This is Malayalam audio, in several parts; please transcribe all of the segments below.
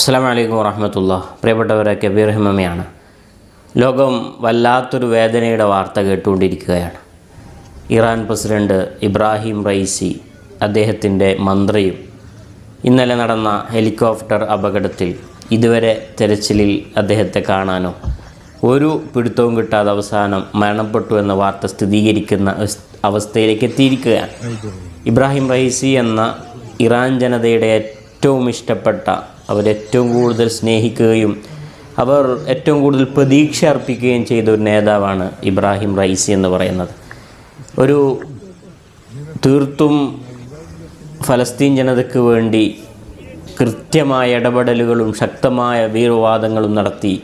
അസ്സാം വലൈക്കും വറഹമത്തുള്ള പ്രിയപ്പെട്ടവരെ കബീർ ഹിമമയാണ്. ലോകം വല്ലാത്തൊരു വേദനയുടെ വാർത്ത കേട്ടുകൊണ്ടിരിക്കുകയാണ്. ഇറാൻ പ്രസിഡന്റ് ഇബ്രാഹിം റൈസി അദ്ദേഹത്തിന്റെ മന്ത്രിയും ഇന്നലെ നടന്ന ഹെലികോപ്റ്റർ അപകടത്തിൽ ഇതുവരെ തെരച്ചിലിൽ അദ്ദേഹത്തെ കാണാനോ ഒരു പിടുത്തവും കിട്ടാതെ അവസാനം മരണപ്പെട്ടു എന്ന വാർത്ത സ്ഥിരീകരിക്കുന്ന അവസ്ഥയിലേക്ക് എത്തിയിരിക്കുകയാണ്. ഇബ്രാഹിം റൈസി എന്ന ഇറാൻ ജനതയുടെ ഏറ്റവും ഇഷ്ടപ്പെട്ട അവരേറ്റവും കൂടുതൽ സ്നേഹിക്കുകയും അവർ ഏറ്റവും കൂടുതൽ പ്രതീക്ഷ അർപ്പിക്കുകയും ചെയ്ത ഒരു നേതാവാണ് ഇബ്രാഹിം റൈസി എന്ന് പറയുന്നത്. ഒരു തീർത്തും ഫലസ്തീൻ ജനതയ്ക്ക് വേണ്ടി കൃത്യമായ ഇടപെടലുകളും ശക്തമായ വീരവാദങ്ങളും നടത്തി.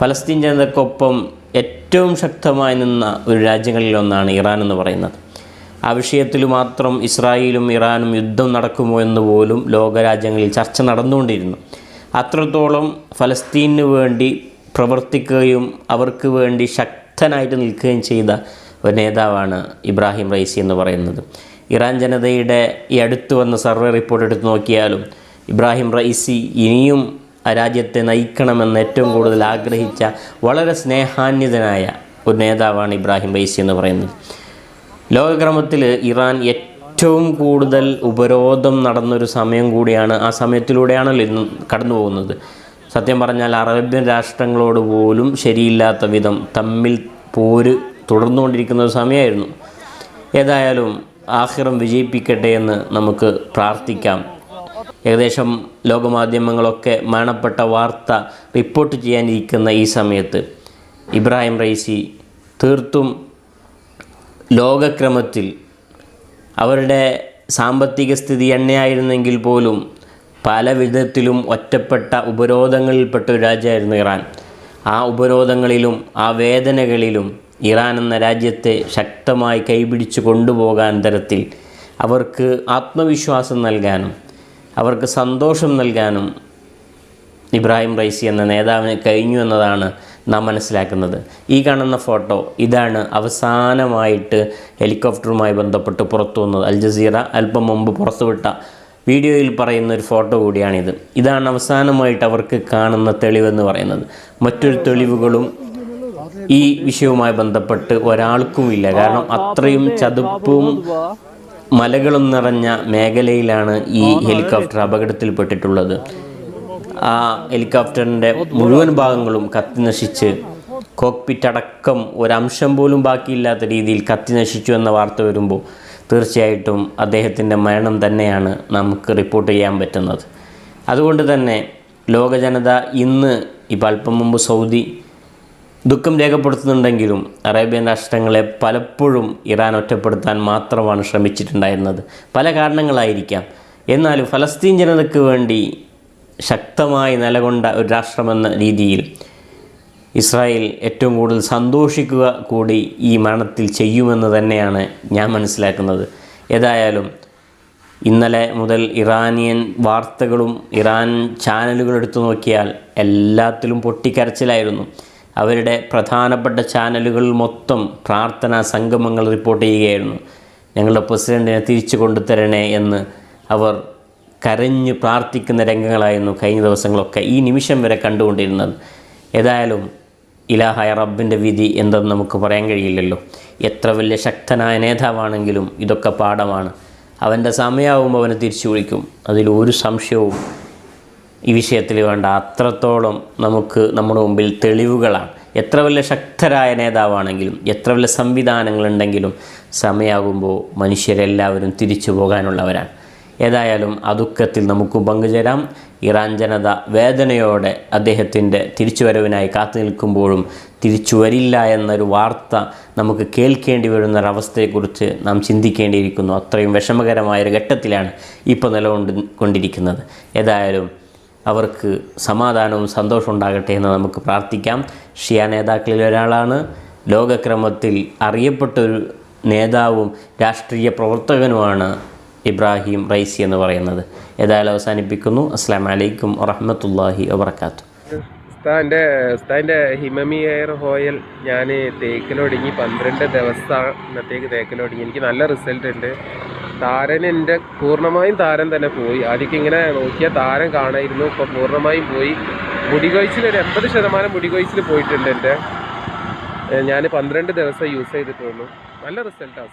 ഫലസ്തീൻ ജനതയ്ക്കൊപ്പം ഏറ്റവും ശക്തമായി നിന്ന ഒരു രാജ്യങ്ങളിലൊന്നാണ് ഇറാൻ എന്ന് പറയുന്നത്. ആ വിഷയത്തിൽ മാത്രം ഇസ്രായേലും ഇറാനും യുദ്ധം നടക്കുമോ എന്ന് പോലും ലോകരാജ്യങ്ങളിൽ ചർച്ച നടന്നുകൊണ്ടിരുന്നു. അത്രത്തോളം ഫലസ്തീനു വേണ്ടി പ്രവർത്തിക്കുകയും അവർക്ക് വേണ്ടി ശക്തനായിട്ട് നിൽക്കുകയും ചെയ്ത ഒരു നേതാവാണ് ഇബ്രാഹിം റൈസി എന്ന് പറയുന്നത്. ഇറാൻ ജനതയുടെ ഈ അടുത്ത് വന്ന സർവേ റിപ്പോർട്ട് എടുത്ത് നോക്കിയാലും ഇബ്രാഹിം റൈസി ഇനിയും രാജ്യത്തെ നയിക്കണമെന്ന് ഏറ്റവും കൂടുതൽ ആഗ്രഹിച്ച വളരെ സ്നേഹാന്യതനായ ഒരു നേതാവാണ് ഇബ്രാഹിം റൈസി എന്ന് പറയുന്നത്. ലോകക്രമത്തിൽ ഇറാൻ ഏറ്റവും കൂടുതൽ ഉപരോധം നടന്നൊരു സമയം കൂടിയാണ് ആ സമയത്തിലൂടെയാണല്ലോ ഇന്ന് കടന്നു പോകുന്നത്. സത്യം പറഞ്ഞാൽ അറേബ്യൻ രാഷ്ട്രങ്ങളോട് പോലും ശരിയില്ലാത്ത വിധം തമ്മിൽ പോര് തുടർന്നുകൊണ്ടിരിക്കുന്ന ഒരു സമയമായിരുന്നു. ഏതായാലും ആഹിറം വിജയിപ്പിക്കട്ടെ എന്ന് നമുക്ക് പ്രാർത്ഥിക്കാം. ഏകദേശം ലോകമാധ്യമങ്ങളൊക്കെ മരണപ്പെട്ട വാർത്ത റിപ്പോർട്ട് ചെയ്യാനിരിക്കുന്ന ഈ സമയത്ത് ഇബ്രാഹിം റൈസി തീർത്തും ലോകക്രമത്തിൽ അവരുടെ സാമ്പത്തിക സ്ഥിതി എണ്ണയായിരുന്നെങ്കിൽ പോലും പല വിധത്തിലും ഒറ്റപ്പെട്ട ഉപരോധങ്ങളിൽപ്പെട്ട ഒരു രാജ്യമായിരുന്നു ഇറാൻ. ആ ഉപരോധങ്ങളിലും ആ വേദനകളിലും ഇറാൻ എന്ന രാജ്യത്തെ ശക്തമായി കൈപിടിച്ചു കൊണ്ടുപോകാൻ തരത്തിൽ അവർക്ക് ആത്മവിശ്വാസം നൽകാനും അവർക്ക് സന്തോഷം നൽകാനും ഇബ്രാഹിം റൈസി എന്ന നേതാവിന് കഴിഞ്ഞു എന്നതാണ് നാം മനസ്സിലാക്കുന്നത്. ഈ കാണുന്ന ഫോട്ടോ ഇതാണ് അവസാനമായിട്ട് ഹെലികോപ്റ്ററുമായി ബന്ധപ്പെട്ട് പുറത്തു വന്നത്. അൽ ജസീറ അല്പം മുമ്പ് പുറത്തുവിട്ട വീഡിയോയിൽ പറയുന്ന ഒരു ഫോട്ടോ കൂടിയാണിത്. ഇതാണ് അവസാനമായിട്ട് അവർക്ക് കാണുന്ന തെളിവെന്ന് പറയുന്നത്. മറ്റൊരു തെളിവുകളും ഈ വിഷയവുമായി ബന്ധപ്പെട്ട് ഒരാൾക്കും ഇല്ല കാരണം അത്രയും ചതുപ്പും മലകളും നിറഞ്ഞ മേഖലയിലാണ് ഈ ഹെലികോപ്റ്റർ അപകടത്തിൽപ്പെട്ടിട്ടുള്ളത്. ആ ഹെലികോപ്റ്ററിന്റെ മുഴുവൻ ഭാഗങ്ങളും കത്തി നശിച്ച് കോക്പിറ്റ് അടക്കം ഒരംശം പോലും ബാക്കിയില്ലാത്ത രീതിയിൽ കത്തി നശിച്ചു എന്ന വാർത്ത വരുമ്പോൾ തീർച്ചയായിട്ടും അദ്ദേഹത്തിന്റെ മരണം തന്നെയാണ് നമുക്ക് റിപ്പോർട്ട് ചെയ്യാൻ പറ്റുന്നത്. അതുകൊണ്ട് തന്നെ ലോക ജനത ഇന്ന് ഇപ്പോൾ അല്പം മുമ്പ് സൗദി ദുഃഖം രേഖപ്പെടുത്തുന്നുണ്ടെങ്കിലും അറേബ്യൻ രാഷ്ട്രങ്ങളെ പലപ്പോഴും ഇറാൻ ഒറ്റപ്പെടുത്താൻ മാത്രമാണ് ശ്രമിച്ചിട്ടുണ്ടായിരുന്നത്. പല കാരണങ്ങളായിരിക്കാം. എന്നാലും ഫലസ്തീൻ ജനതയ്ക്ക് വേണ്ടി ശക്തമായി നിലകൊണ്ട ഒരു രാഷ്ട്രമെന്ന രീതിയിൽ ഇസ്രായേൽ ഏറ്റവും കൂടുതൽ സന്തോഷിക്കുക കൂടി ഈ മരണത്തിൽ ചെയ്യുമെന്ന് തന്നെയാണ് ഞാൻ മനസ്സിലാക്കുന്നത്. ഏതായാലും ഇന്നലെ മുതൽ ഇറാനിയൻ വാർത്തകളും ഇറാൻ ചാനലുകൾ എടുത്തു നോക്കിയാൽ എല്ലാത്തിലും പൊട്ടിക്കരച്ചിലായിരുന്നു. അവരുടെ പ്രധാനപ്പെട്ട ചാനലുകൾ മൊത്തം പ്രാർത്ഥനാ സംഗമങ്ങൾ റിപ്പോർട്ട് ചെയ്യുകയായിരുന്നു. ഞങ്ങളുടെ പ്രസിഡന്റിനെ തിരിച്ചു കൊണ്ടുതരണേ എന്ന് അവർ കരഞ്ഞു പ്രാർത്ഥിക്കുന്ന രംഗങ്ങളായിരുന്നു കഴിഞ്ഞ ദിവസങ്ങളൊക്കെ ഈ നിമിഷം വരെ കണ്ടുകൊണ്ടിരുന്നത്. ഏതായാലും ഇലാഹായ റബ്ബിന്റെ വിധി എന്തെന്ന് നമുക്ക് പറയാൻ കഴിയില്ലല്ലോ. എത്ര വലിയ ശക്തനായ നേതാവാണെങ്കിലും ഇതൊക്കെ പാഠമാണ്. അവന്റെ സമയമാകുമ്പോൾ അവനെ തിരിച്ചു വിളിക്കും. അതിൽ ഒരു സംശയവും ഈ വിഷയത്തിൽ വേണ്ട. അത്രത്തോളം നമുക്ക് നമ്മുടെ മുമ്പിൽ തെളിവുകളാണ്. എത്ര വലിയ ശക്തരായ നേതാവാണെങ്കിലും എത്ര വലിയ സംവിധാനങ്ങളുണ്ടെങ്കിലും സമയമാകുമ്പോൾ മനുഷ്യരെല്ലാവരും തിരിച്ചു പോകാനുള്ളവരാണ്. ഏതായാലും ആ ദുഃഖത്തിൽ നമുക്ക് പങ്കുചേരാം. ഇറാൻ ജനത വേദനയോടെ അദ്ദേഹത്തിന്റെ തിരിച്ചുവരവിനായി കാത്തു നിൽക്കുമ്പോഴും തിരിച്ചു വരില്ല എന്നൊരു വാർത്ത നമുക്ക് കേൾക്കേണ്ടി വരുന്നൊരവസ്ഥയെക്കുറിച്ച് നാം ചിന്തിക്കേണ്ടിയിരിക്കുന്നു. അത്രയും വിഷമകരമായ ഒരു ഘട്ടത്തിലാണ് ഇപ്പോൾ നിലകൊണ്ട് കൊണ്ടിരിക്കുന്നത് ഏതായാലും അവർക്ക് സമാധാനവും സന്തോഷവും ഉണ്ടാകട്ടെ എന്ന് നമുക്ക് പ്രാർത്ഥിക്കാം. ഷിയ നേതാക്കളിൽ ഒരാളാണ്. ലോകക്രമത്തിൽ അറിയപ്പെട്ടൊരു നേതാവും രാഷ്ട്രീയ പ്രവർത്തകനുമാണ് ഇബ്രാഹിം റൈസി എന്ന് പറയുന്നത്. ഏതായാലും അവസാനിപ്പിക്കുന്നു. അസ്സാം വലൈക്കും വറഹമത്തല്ലാഹി വാബർക്കാത്തു ഉസ്താന്റെ ഉസ്താന്റെ ഹിമമി എയർ ഹോയൽ ഞാൻ തേക്കിലൊടുങ്ങി പന്ത്രണ്ട് ദിവസം ഇന്നത്തേക്ക് തേക്കിലൊടുങ്ങി. എനിക്ക് നല്ല റിസൾട്ട് ഉണ്ട്. താരൻ എന്റെ പൂർണമായും താരം തന്നെ പോയി. ആദ്യമൊക്കെ ഇങ്ങനെ നോക്കിയാൽ താരം കാണായിരുന്നു. ഇപ്പോൾ പൂർണമായും പോയി. മുടികൊഴിച്ചിൽ ഒരു എൺപത് ശതമാനം മുടികൊഴിച്ചിൽ പോയിട്ടുണ്ട് എന്റെ. ഞാൻ പന്ത്രണ്ട് ദിവസം യൂസ് ചെയ്തിട്ടുള്ളൂ. നല്ല റിസൾട്ടാണ്